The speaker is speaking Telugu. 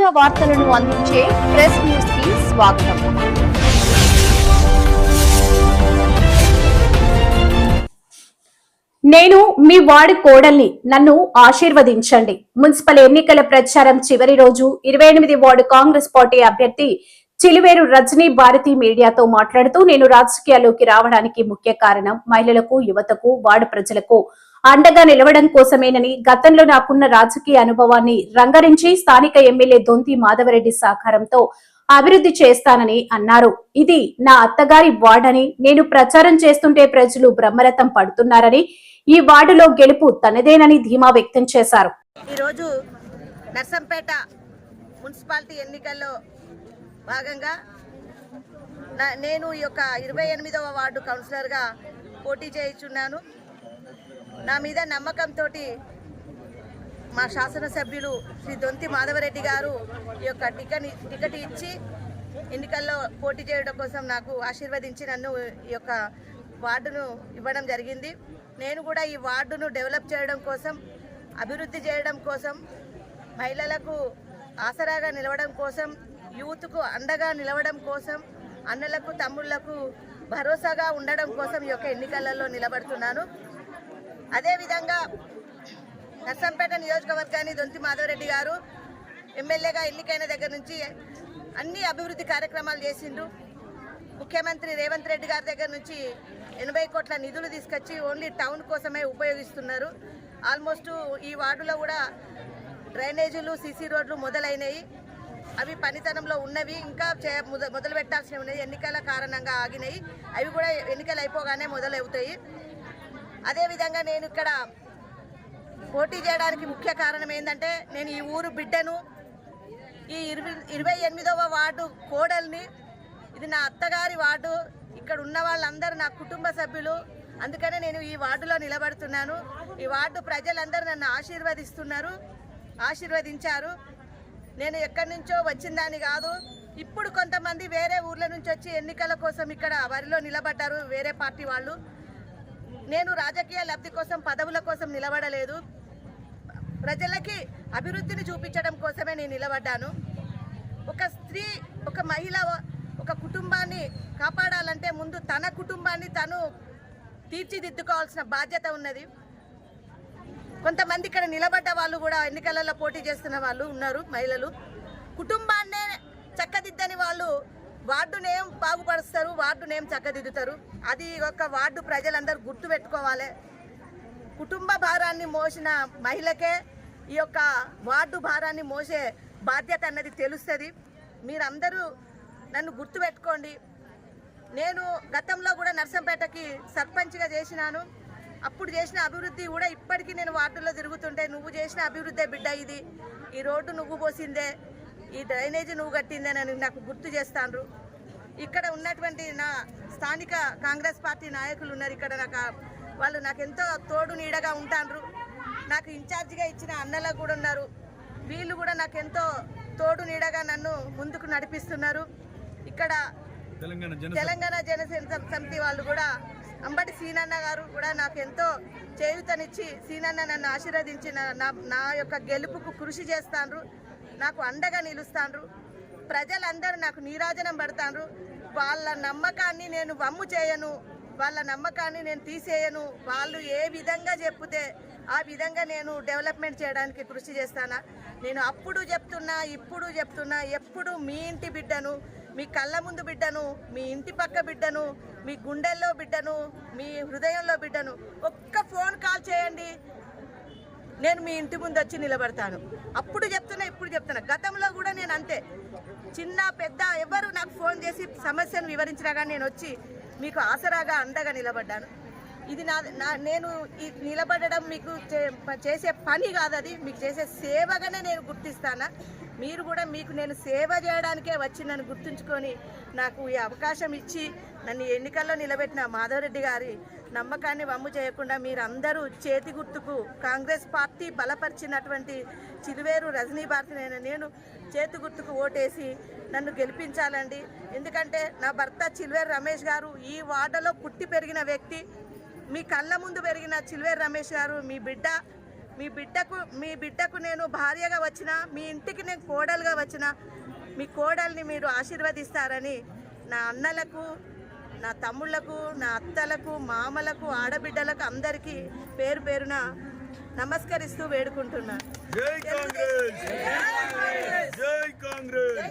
తాజా వార్తలను అందించే ప్రెస్ న్యూస్కి స్వాగతం. నేను మీ వాడి కోడల్ని నన్ను ఆశీర్వదించండి. మున్సిపల్ ఎన్నికల ప్రచారం చివరి రోజు ఇరవై ఎనిమిది వార్డు కాంగ్రెస్ పార్టీ అభ్యర్థి చిలివేరు రజనీ భారతి మీడియాతో మాట్లాడుతూ నేను రాజకీయాల్లోకి రావడానికి ముఖ్య కారణం మహిళలకు యువతకు వార్డు ప్రజలకు అండగా నిలవడం కోసమేనని గతంలో నాకున్న రాజకీయ అనుభవాన్ని రంగరించి స్థానిక ఎమ్మెల్యే దొంతి మాధవరెడ్డి సహకారంతో అభివృద్ధి చేస్తానని అన్నారు. ఇది నా అత్తగారి వార్డని నేను ప్రచారం చేస్తుంటే ప్రజలు బ్రహ్మరథం పడుతున్నారని ఈ వార్డులో గెలుపు తనదేనని ధీమా వ్యక్తం చేశారు. ఈరోజు నర్సంపేట మున్సిపాలిటీ ఎన్నికల్లో భాగంగా నేను ఈ యొక్క ఇరవై ఎనిమిదవ వార్డు కౌన్సిలర్గా పోటీ చేయించున్నాను. నా మీద నమ్మకంతో మా శాసనసభ్యులు శ్రీ దొంతి మాధవరెడ్డి గారు ఈ యొక్క టికెట్ టికెట్ ఇచ్చి ఎన్నికల్లో పోటీ చేయడం కోసం నాకు ఆశీర్వదించి నన్ను ఈ యొక్క వార్డును ఇవ్వడం జరిగింది. నేను కూడా ఈ వార్డును డెవలప్ చేయడం కోసం అభివృద్ధి చేయడం కోసం మహిళలకు ఆసరాగా నిలవడం కోసం యూత్కు అండగా నిలవడం కోసం అన్నలకు తమ్ముళ్ళకు భరోసాగా ఉండడం కోసం ఈ యొక్క ఎన్నికలలో నిలబడుతున్నాను. అదేవిధంగా నర్సంపేట నియోజకవర్గాన్ని దొంతి మాధవరెడ్డి గారు ఎమ్మెల్యేగా ఎన్నికైన దగ్గర నుంచి అన్ని అభివృద్ధి కార్యక్రమాలు చేసిండ్రు. ముఖ్యమంత్రి రేవంత్ రెడ్డి గారి దగ్గర నుంచి ఎనభై కోట్ల నిధులు తీసుకొచ్చి ఓన్లీ టౌన్ కోసమే ఉపయోగిస్తున్నారు. ఆల్మోస్ట్ ఈ వార్డులో కూడా డ్రైనేజీలు సీసీ రోడ్లు మొదలైనవి. అవి పనితనంలో ఉన్నవి. ఇంకా చే- మొదలు పెట్టాల్సినవి ఉన్నాయి ఎన్నికల కారణంగా ఆగినాయి అవి కూడా ఎన్నికలు అయిపోగానే మొదలవుతాయి. అదేవిధంగా నేను ఇక్కడ పోటీ చేయడానికి ముఖ్య కారణం ఏంటంటే నేను ఈ ఊరు బిడ్డను ఈ ఇరవై ఇరవై ఎనిమిదవ వార్డు కోడల్ని ఇది నా అత్తగారి వార్డు ఇక్కడ ఉన్న వాళ్ళందరూ నా కుటుంబ సభ్యులు అందుకనే నేను ఈ వార్డులో నిలబడుతున్నాను. ఈ వార్డు ప్రజలందరూ నన్ను ఆశీర్వదిస్తున్నారు ఆశీర్వదించారు. నేను ఎక్కడి నుంచో వచ్చిందాన్ని కాదు ఇప్పుడు కొంతమంది వేరే ఊర్ల నుంచి వచ్చి ఎన్నికల కోసం ఇక్కడ వరిలో నిలబడ్డారు వేరే పార్టీ వాళ్ళు. నేను రాజకీయ లబ్ధి కోసం పదవుల కోసం నిలబడలేదు. ప్రజలకి అభివృద్ధిని చూపించడం కోసమే నేను నిలబడ్డాను. ఒక స్త్రీ ఒక మహిళ ఒక కుటుంబాన్ని కాపాడాలంటే ముందు తన కుటుంబాన్ని తను తీర్చిదిద్దుకోవాల్సిన బాధ్యత ఉన్నది. కొంతమంది ఇక్కడ నిలబడ్డ వాళ్ళు కూడా ఎన్నికలలో పోటీ చేస్తున్న వాళ్ళు ఉన్నారు మహిళలు. కుటుంబాన్నే చక్కదిద్దని వాళ్ళు వార్డు నేమ్ చక్కదిద్దుతారు. అది ఒక వార్డు ప్రజలందరూ గుర్తు పెట్టుకోవాలి కుటుంబ భారాన్ని మోసిన మహిళకే ఈ యొక్క వార్డు భారాన్ని మోసే బాధ్యత అన్నది తెలుస్తుంది. మీరందరూ నన్ను గుర్తుపెట్టుకోండి. నేను గతంలో కూడా నర్సంపేటకి సర్పంచ్గా చేసినాను. అప్పుడు చేసిన అభివృద్ధి కూడా ఇప్పటికీ నేను వార్డుల్లో తిరుగుతుంటే నువ్వు చేసిన అభివృద్ధే బిడ్డ ఇది. ఈ రోడ్డు నువ్వు పోసిందే ఈ డ్రైనేజీ నువ్వు కట్టిందే అని నాకు గుర్తు చేస్తాండ్రు. ఇక్కడ ఉన్నటువంటి నా స్థానిక కాంగ్రెస్ పార్టీ నాయకులు ఉన్నారు ఇక్కడ. నాకు వాళ్ళు నాకు ఎంతో తోడు నీడగా ఉంటాండ్రు. నాకు ఇన్ఛార్జిగా ఇచ్చిన అన్నలకు కూడా ఉన్నారు. వీళ్ళు కూడా నాకు ఎంతో తోడు నీడగా నన్ను ముందుకు నడిపిస్తున్నారు. ఇక్కడ తెలంగాణ జన తెలంగాణ జనసేన సమితి వాళ్ళు కూడా అంబటి సీనన్న గారు కూడా నాకు ఎంతో చేయూతనిచ్చి సీనన్న నన్ను ఆశీర్వదించి నా- నా యొక్క గెలుపుకు కృషి చేస్తాండ్రు. నాకు అండగా నిలుస్తాండ్రు. ప్రజలందరూ నాకు నీరాజనం పడతాండ్రు. వాళ్ళ నమ్మకాన్ని నేను వమ్ము చేయను. వాళ్ళ నమ్మకాన్ని నేను తీసేయను. వాళ్ళు ఏ విధంగా చెప్తే ఆ విధంగా నేను డెవలప్మెంట్ చేయడానికి కృషి చేస్తానా? నేను అప్పుడు చెప్తున్నా ఇప్పుడు చెప్తున్నా ఎప్పుడు మీ ఇంటి బిడ్డను మీ కళ్ళ ముందు బిడ్డను మీ ఇంటి పక్క బిడ్డను మీ గుండెల్లో బిడ్డను మీ హృదయంలో బిడ్డను ఒక్క ఫోన్ కాల్ చేయండి. నేను మీ ఇంటి ముందు వచ్చి నిలబడతాను. అప్పుడు చెప్తున్నా ఇప్పుడు చెప్తున్నా. గతంలో కూడా నేను అంతే. చిన్న పెద్ద ఎవరు నాకు ఫోన్ చేసి సమస్యను వివరించినా కానీ నేను వచ్చి మీకు ఆసరాగా అండగా నిలబడ్డాను. ఇది నా నా నేను నిలబడడం మీకు చే- చేసే పని కాదు అది. మీకు చేసే సేవగానే నేను గుర్తిస్తానా? మీరు కూడా మీకు నేను సేవ చేయడానికే వచ్చి నన్ను గుర్తుంచుకొని నాకు ఈ అవకాశం ఇచ్చి నన్ను ఎన్నికల్లో నిలబెట్టిన మాధవరెడ్డి గారి నమ్మకాన్ని వమ్ము చేయకుండా మీరందరూ చేతి గుర్తుకు కాంగ్రెస్ పార్టీ బలపరిచినటువంటి చిలువేరు రజనీ భారతి నేను నేను చేతి గుర్తుకు ఓటేసి నన్ను గెలిపించాలండి. ఎందుకంటే నా భర్త చిలువేరు రమేష్ గారు ఈ వార్డులో పుట్టి పెరిగిన వ్యక్తి. మీ కళ్ళ ముందు పెరిగిన చిల్వేరు రమేష్ గారు మీ బిడ్డ మీ బిడ్డకు మీ బిడ్డకు నేను భార్యగా వచ్చిన మీ ఇంటికి నేను కోడలుగా వచ్చిన మీ కోడల్ని మీరు ఆశీర్వదిస్తారని నా అన్నలకు నా తమ్ముళ్ళకు నా అత్తలకు మామలకు ఆడబిడ్డలకు అందరికీ పేరు పేరున నమస్కరిస్తూ వేడుకుంటున్నాను